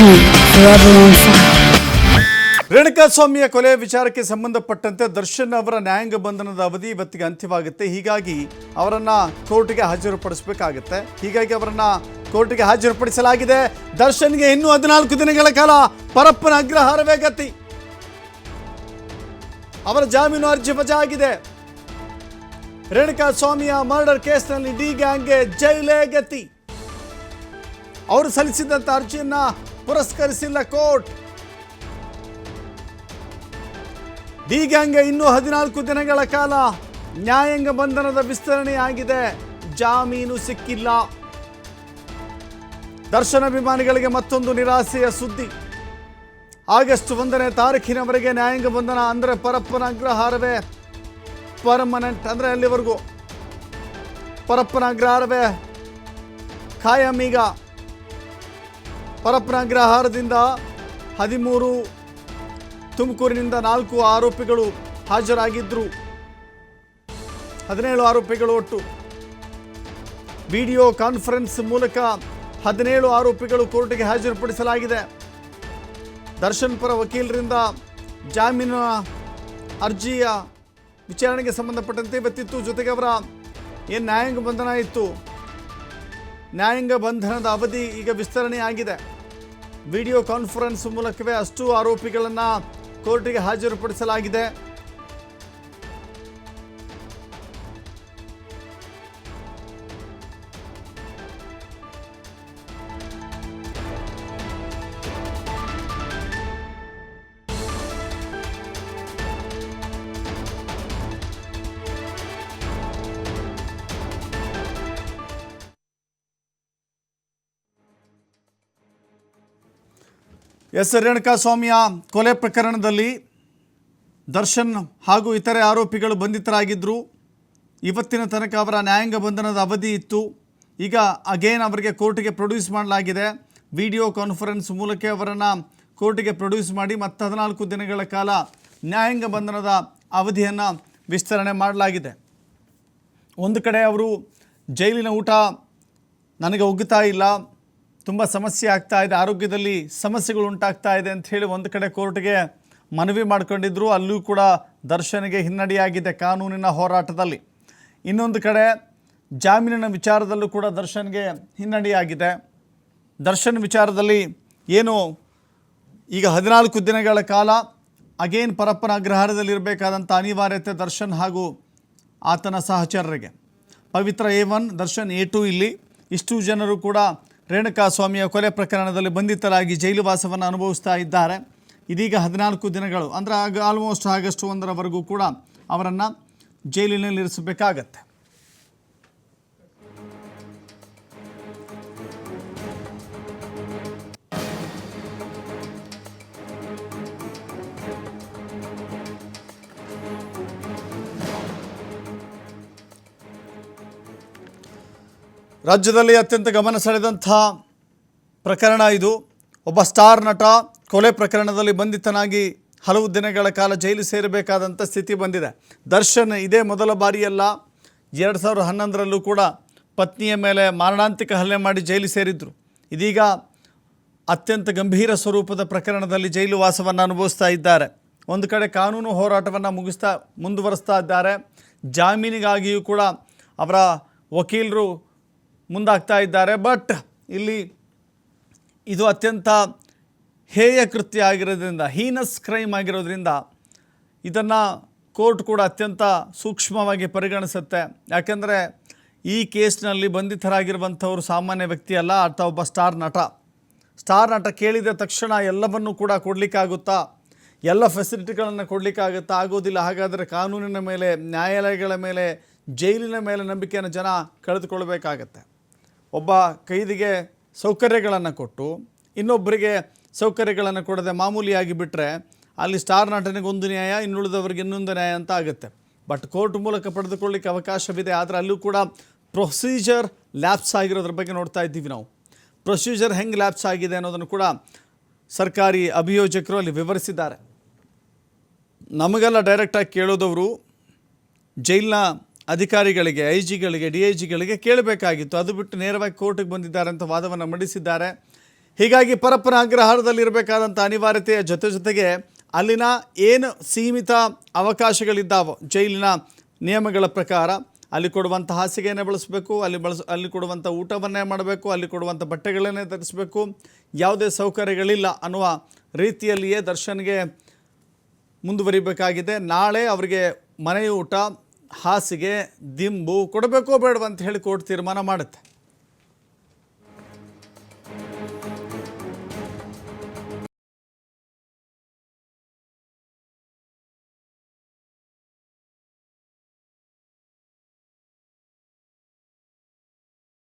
me ಸ್ವಾಮಿಯ ಕೊಲೆ ವಿಚಾರಕ್ಕೆ ಸಂಬಂಧಪಟ್ಟಂತೆ ದರ್ಶನ್ ಅವರ ನ್ಯಾಯಾಂಗ ಬಂಧನದ ಅವಧಿ ಇವತ್ತಿಗೆ ಅಂತ್ಯವಾಗುತ್ತೆ. ಹೀಗಾಗಿ ಅವರನ್ನ ಕೋರ್ಟ್ಗೆ ಹಾಜರುಪಡಿಸಬೇಕಾಗುತ್ತೆ. ಹೀಗಾಗಿ ಅವರನ್ನ ಕೋರ್ಟ್ಗೆ ಹಾಜರುಪಡಿಸಲಾಗಿದೆ. ದರ್ಶನ್ಗೆ ಇನ್ನೂ ಹದಿನಾಲ್ಕು ದಿನಗಳ ಕಾಲ ಪರಪ್ಪನ ಅಗ್ರಹಾರವೇ ಗತಿ. ಅವರ ಜಾಮೀನು ಅರ್ಜಿ ವಜಾ ಆಗಿದೆ. ರೇಣುಕಾಸ್ವಾಮಿಯ ಮರ್ಡರ್ ಕೇಸ್ನಲ್ಲಿ ಡಿ ಗ್ಯಾಂಗ್ಗೆ ಜೈಲೇ ಗತಿ. ಅವರು ಸಲ್ಲಿಸಿದಂಥ ಅರ್ಜಿಯನ್ನ ಪುರಸ್ಕರಿಸಿಲ್ಲ ಕೋರ್ಟ್. ಗ್ಯಾಂಗ್ಗೆ ಇನ್ನೂ ಹದಿನಾಲ್ಕು ದಿನಗಳ ಕಾಲ ನ್ಯಾಯಾಂಗ ಬಂಧನದ ವಿಸ್ತರಣೆಯಾಗಿದೆ ಜಾಮೀನು ಸಿಕ್ಕಿಲ್ಲ. ದರ್ಶನ ಅಭಿಮಾನಿಗಳಿಗೆ ಮತ್ತೊಂದು ನಿರಾಸೆಯ ಸುದ್ದಿ. ಆಗಸ್ಟ್ ಒಂದನೇ ತಾರೀಖಿನವರೆಗೆ ನ್ಯಾಯಾಂಗ ಬಂಧನ ಅಂದರೆ ಪರಪ್ಪನ ಅಗ್ರಹಾರವೇ? ಪರ್ಮನೆಂಟ್ ಅಂದರೆ ಅಲ್ಲಿವರೆಗೂ ಪರಪ್ಪನ ಅಗ್ರಹಾರವೇ? ಖಾಯಂ ಈಗ. ಪರಪ್ಪನ ಅಗ್ರಹಾರದಿಂದ ಹದಿಮೂರು ತುಮಕೂರಿನಿಂದ ನಾಲ್ಕು ಆರೋಪಿಗಳು ಹಾಜರಾಗಿದ್ದರು ಹದಿನೇಳು ಆರೋಪಿಗಳು ಒಟ್ಟು. ವಿಡಿಯೋ ಕಾನ್ಫರೆನ್ಸ್ ಮೂಲಕ ಹದಿನೇಳು ಆರೋಪಿಗಳು ಕೋರ್ಟ್ಗೆ ಹಾಜರುಪಡಿಸಲಾಗಿದೆ. ದರ್ಶನ್ ಪರ ವಕೀಲರಿಂದ ಜಾಮೀನು ಅರ್ಜಿಯ ವಿಚಾರಣೆಗೆ ಸಂಬಂಧಪಟ್ಟಂತೆ ಬತ್ತಿತ್ತು ಜೊತೆಗೆ ಅವರ ಏನು ನ್ಯಾಯಾಂಗ ಬಂಧನ ಇತ್ತು? ನ್ಯಾಯಾಂಗ ಬಂಧನದ ಅವಧಿ ಈಗ ವಿಸ್ತರಣೆಯಾಗಿದೆ. ವಿಡಿಯೋ ಕಾನ್ಫರೆನ್ಸ್ ಮೂಲಕವೇ ಅಷ್ಟು ಆರೋಪಿಗಳನ್ನು ಕೋರ್ಟಿಗೆ ಹಾಜರುಪಡಿಸಲಾಗಿದೆ. ಎಸ್ ರೇಣುಕಾಸ್ವಾಮಿಯ ಕೊಲೆ ಪ್ರಕರಣದಲ್ಲಿ ದರ್ಶನ್ ಹಾಗೂ ಇತರೆ ಆರೋಪಿಗಳು ಬಂಧಿತರಾಗಿದ್ದರು. ಇವತ್ತಿನ ತನಕ ಅವರ ನ್ಯಾಯಾಂಗ ಬಂಧನದ ಅವಧಿ ಇತ್ತು. ಈಗ ಅಗೇನ್ ಅವರಿಗೆ ಕೋರ್ಟಿಗೆ ಪ್ರೊಡ್ಯೂಸ್ ಮಾಡಲಾಗಿದೆ. ವಿಡಿಯೋ ಕಾನ್ಫರೆನ್ಸ್ ಮೂಲಕ ಅವರನ್ನು ಕೋರ್ಟಿಗೆ ಪ್ರೊಡ್ಯೂಸ್ ಮಾಡಿ ಮತ್ತು ಹದಿನಾಲ್ಕು ದಿನಗಳ ಕಾಲ ನ್ಯಾಯಾಂಗ ಬಂಧನದ ಅವಧಿಯನ್ನು ವಿಸ್ತರಣೆ ಮಾಡಲಾಗಿದೆ. ಒಂದು ಕಡೆ ಅವರು ಜೈಲಿನ ಊಟ ನನಗೆ ಒಗ್ಗುತ್ತಾ ಇಲ್ಲ. ತುಂಬ ಸಮಸ್ಯೆ ಆಗ್ತಾ ಇದೆ. ಆರೋಗ್ಯದಲ್ಲಿ ಸಮಸ್ಯೆಗಳು ಉಂಟಾಗ್ತಾ ಇದೆ ಅಂತ ಹೇಳಿ ಒಂದು ಕಡೆ ಕೋರ್ಟ್ಗೆ ಮನವಿ ಮಾಡ್ಕೊಂಡಿದ್ರು. ಅಲ್ಲೂ ಕೂಡ ದರ್ಶನಿಗೆ ಹಿನ್ನಡೆಯಾಗಿದೆ ಕಾನೂನಿನ ಹೋರಾಟದಲ್ಲಿ. ಇನ್ನೊಂದು ಕಡೆ ಜಾಮೀನಿನ ವಿಚಾರದಲ್ಲೂ ಕೂಡ ದರ್ಶನ್ಗೆ ಹಿನ್ನಡೆಯಾಗಿದೆ. ದರ್ಶನ್ ವಿಚಾರದಲ್ಲಿ ಏನು ಈಗ ಹದಿನಾಲ್ಕು ದಿನಗಳ ಕಾಲ ಅಗೇನ್ ಪರಪ್ಪನ ಅಗ್ರಹಾರದಲ್ಲಿರಬೇಕಾದಂಥ ಅನಿವಾರ್ಯತೆ ದರ್ಶನ್ ಹಾಗೂ ಆತನ ಸಹಚರರಿಗೆ. Pavithra A one, Darshan A two ಇಲ್ಲಿ ಇಷ್ಟು ಜನರು ಕೂಡ ರೇಣುಕಾಸ್ವಾಮಿಯ ಕೊಲೆ ಪ್ರಕರಣದಲ್ಲಿ ಬಂಧಿತರಾಗಿ ಜೈಲು ವಾಸವನ್ನು ಅನುಭವಿಸ್ತಾ ಇದ್ದಾರೆ. ಇದೀಗ ಹದಿನಾಲ್ಕು ದಿನಗಳು, ಅಂದರೆ ಆಗ ಆಲ್ಮೋಸ್ಟ್ ಆಗಸ್ಟ್ ಒಂದರವರೆಗೂ ಕೂಡ ಅವರನ್ನು ಜೈಲಿನಲ್ಲಿ ಇರಿಸಬೇಕಾಗತ್ತೆ ರಾಜ್ಯದಲ್ಲಿ ಅತ್ಯಂತ ಗಮನ ಸೆಳೆದಂಥ ಪ್ರಕರಣ ಇದು. ಒಬ್ಬ ಸ್ಟಾರ್ ನಟ, ಕೊಲೆ ಪ್ರಕರಣದಲ್ಲಿ ಬಂಧಿತನಾಗಿ ಹಲವು ದಿನಗಳ ಕಾಲ ಜೈಲು ಸೇರಬೇಕಾದಂಥ ಸ್ಥಿತಿ ಬಂದಿದೆ. ದರ್ಶನ್ ಇದೇ ಮೊದಲ ಬಾರಿಯಲ್ಲ, ಎರಡು ಸಾವಿರದ ಹನ್ನೊಂದರಲ್ಲೂ ಕೂಡ ಪತ್ನಿಯ ಮೇಲೆ ಮಾರಣಾಂತಿಕ ಹಲ್ಲೆ ಮಾಡಿ ಜೈಲು ಸೇರಿದ್ರು. ಇದೀಗ ಅತ್ಯಂತ ಗಂಭೀರ ಸ್ವರೂಪದ ಪ್ರಕರಣದಲ್ಲಿ ಜೈಲು ವಾಸವನ್ನು ಅನುಭವಿಸ್ತಾ ಇದ್ದಾರೆ. ಒಂದು ಕಡೆ ಕಾನೂನು ಹೋರಾಟವನ್ನು ಮುಗಿಸ್ತಾ, ಮುಂದುವರಿಸ್ತಾ ಇದ್ದಾರೆ. ಜಾಮೀನಿಗಾಗಿಯೂ ಕೂಡ ಅವರ ವಕೀಲರು ಮುಂದಾಗ್ತಾ ಇದ್ದಾರೆ. ಬಟ್ ಇಲ್ಲಿ ಇದು ಅತ್ಯಂತ ಹೇಯ ಕೃತ್ಯ ಆಗಿರೋದ್ರಿಂದ ಹೀನಸ್ ಕ್ರೈಮ್ ಆಗಿರೋದ್ರಿಂದ ಇದನ್ನು ಕೋರ್ಟ್ ಕೂಡ ಅತ್ಯಂತ ಸೂಕ್ಷ್ಮವಾಗಿ ಪರಿಗಣಿಸುತ್ತೆ. ಯಾಕೆಂದರೆ ಈ ಕೇಸ್ನಲ್ಲಿ ಬಂಧಿತರಾಗಿರುವಂಥವರು ಸಾಮಾನ್ಯ ವ್ಯಕ್ತಿ ಅಲ್ಲ, ಆತ ಒಬ್ಬ ಸ್ಟಾರ್ ನಟ. ಸ್ಟಾರ್ ನಟ ಕೇಳಿದ ತಕ್ಷಣ ಎಲ್ಲವನ್ನೂ ಕೂಡ ಕೊಡಲಿಕ್ಕಾಗುತ್ತಾ? ಎಲ್ಲ ಫೆಸಿಲಿಟಿಗಳನ್ನು ಕೊಡಲಿಕ್ಕಾಗುತ್ತಾ? ಆಗೋದಿಲ್ಲ. ಹಾಗಾದರೆ ಕಾನೂನಿನ ಮೇಲೆ, ನ್ಯಾಯಾಲಯಗಳ ಮೇಲೆ, ಜೈಲಿನ ಮೇಲೆ ನಂಬಿಕೆಯನ್ನು ಜನ ಕಳೆದುಕೊಳ್ಬೇಕಾಗತ್ತೆ. ಒಬ್ಬ ಕೈದಿಗೆ ಸೌಕರ್ಯಗಳನ್ನು ಕೊಟ್ಟು, ಇನ್ನೊಬ್ಬರಿಗೆ ಸೌಕರ್ಯಗಳನ್ನು ಕೊಡದೆ ಮಾಮೂಲಿಯಾಗಿ ಬಿಟ್ಟರೆ ಅಲ್ಲಿ ಸ್ಟಾರ್ ನಟನಿಗೆ ಒಂದು ನ್ಯಾಯ, ಇನ್ನುಳಿದವರಿಗೆ ಇನ್ನೊಂದು ನ್ಯಾಯ ಅಂತ ಆಗುತ್ತೆ. ಬಟ್ ಕೋರ್ಟ್ ಮೂಲಕ ಪಡೆದುಕೊಳ್ಳಿಕ್ಕೆ ಅವಕಾಶವಿದೆ, ಆದರೆ ಅಲ್ಲೂ ಕೂಡ ಪ್ರೊಸೀಜರ್ ಲ್ಯಾಪ್ಸ್ ಆಗಿರೋದ್ರ ಬಗ್ಗೆ ನೋಡ್ತಾ ಇದ್ದೀವಿ ನಾವು. ಪ್ರೊಸೀಜರ್ ಹೆಂಗೆ ಲ್ಯಾಪ್ಸ್ ಆಗಿದೆ ಅನ್ನೋದನ್ನು ಕೂಡ ಸರ್ಕಾರಿ ಅಭಿಯೋಜಕರು ಅಲ್ಲಿ ವಿವರಿಸಿದ್ದಾರೆ. ನಮಗೆಲ್ಲ ಡೈರೆಕ್ಟಾಗಿ ಕೇಳೋದವರು, ಜೈಲಿನ ಅಧಿಕಾರಿಗಳಿಗೆ ಐ ಜಿಗಳಿಗೆ ಡಿ ಐ ಜಿಗಳಿಗೆ ಕೇಳಬೇಕಾಗಿತ್ತು. ಅದು ಬಿಟ್ಟು ನೇರವಾಗಿ ಕೋರ್ಟಿಗೆ ಬಂದಿದ್ದಾರೆ ಅಂತ ವಾದವನ್ನು ಮಂಡಿಸಿದ್ದಾರೆ. ಹೀಗಾಗಿ ಪರಪ್ಪನ ಅಗ್ರಹಾರದಲ್ಲಿರಬೇಕಾದಂಥ ಅನಿವಾರ್ಯತೆಯ ಜೊತೆ ಜೊತೆಗೆ ಅಲ್ಲಿನ ಏನು ಸೀಮಿತ ಅವಕಾಶಗಳಿದ್ದಾವೋ, ಜೈಲಿನ ನಿಯಮಗಳ ಪ್ರಕಾರ ಅಲ್ಲಿ ಕೊಡುವಂಥ ಹಾಸಿಗೆಯನ್ನೇ ಬಳಸಬೇಕು, ಅಲ್ಲಿ ಬಳಸ, ಅಲ್ಲಿ ಕೊಡುವಂಥ ಊಟವನ್ನೇ ಮಾಡಬೇಕು, ಅಲ್ಲಿ ಕೊಡುವಂಥ ಬಟ್ಟೆಗಳನ್ನೇ ಧರಿಸಬೇಕು, ಯಾವುದೇ ಸೌಕರ್ಯಗಳಿಲ್ಲ ಅನ್ನುವ ರೀತಿಯಲ್ಲಿಯೇ ದರ್ಶನ್ಗೆ ಮುಂದುವರಿಬೇಕಾಗಿದೆ. ನಾಳೆ ಅವರಿಗೆ ಮನೆಯೂಟ ಹಾಸಿಗೆ ದಿಂಬು ಕೊಡಬೇಕೋ ಬೇಡವಂತ ಹೇಳಿ ಕೋರ್ಟ್ ತೀರ್ಮಾನ ಮಾಡುತ್ತೆ.